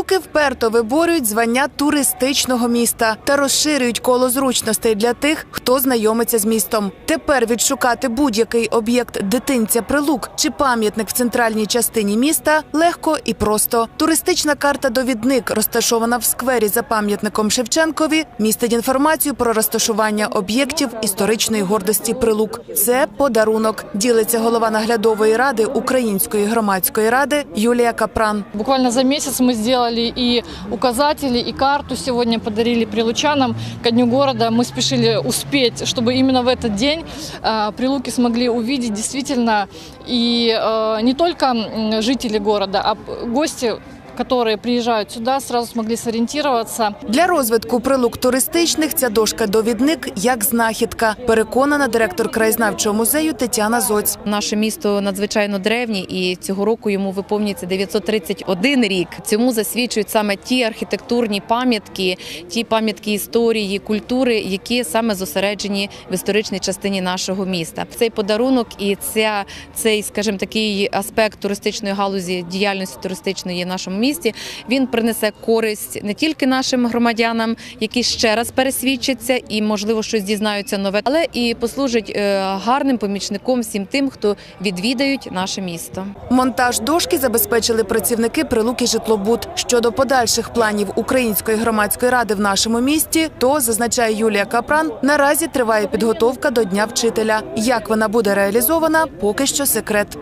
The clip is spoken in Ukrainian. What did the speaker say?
Прилуки вперто виборюють звання туристичного міста та розширюють коло зручностей для тих, хто знайомиться з містом. Тепер відшукати будь-який об'єкт дитинця Прилук чи пам'ятник в центральній частині міста легко і просто. Туристична карта довідник, розташована в сквері за пам'ятником Шевченкові, містить інформацію про розташування об'єктів історичної гордості Прилук. Це подарунок. Ділиться голова наглядової ради Української громадської ради Юлія Капран. Буквально за месяц мы сделали и указатели, и карту сегодня подарили прилучанам ко дню города. Мы спешили успеть, чтобы именно в этот день э, прилуки смогли увидеть действительно и э, не только м, жители города, а п- гости, которые приезжают сюда, сразу смогли сориентироваться. Для розвитку прилук туристичних ця дошка-довідник як знахідка. Переконана директор краєзнавчого музею Тетяна Зоць. Наше місто надзвичайно древнє, і цього року йому виповнюється 931 рік. Цьому засвідчують саме ті архітектурні пам'ятки, ті пам'ятки історії, культури, які саме зосереджені в історичній частині нашого міста. Цей подарунок і ця цей, скажімо, такий аспект туристичної галузі діяльності туристичної нашому місті. Він принесе користь не тільки нашим громадянам, які ще раз пересвідчаться і, можливо, щось дізнаються нове, але і послужить е, гарним помічником всім тим, хто відвідають наше місто. Монтаж дошки забезпечили працівники прилуки житлобуд. Щодо подальших планів Української громадської ради в нашому місті, то зазначає Юлія Капран. Наразі триває підготовка до Дня вчителя. Як вона буде реалізована, поки що секрет.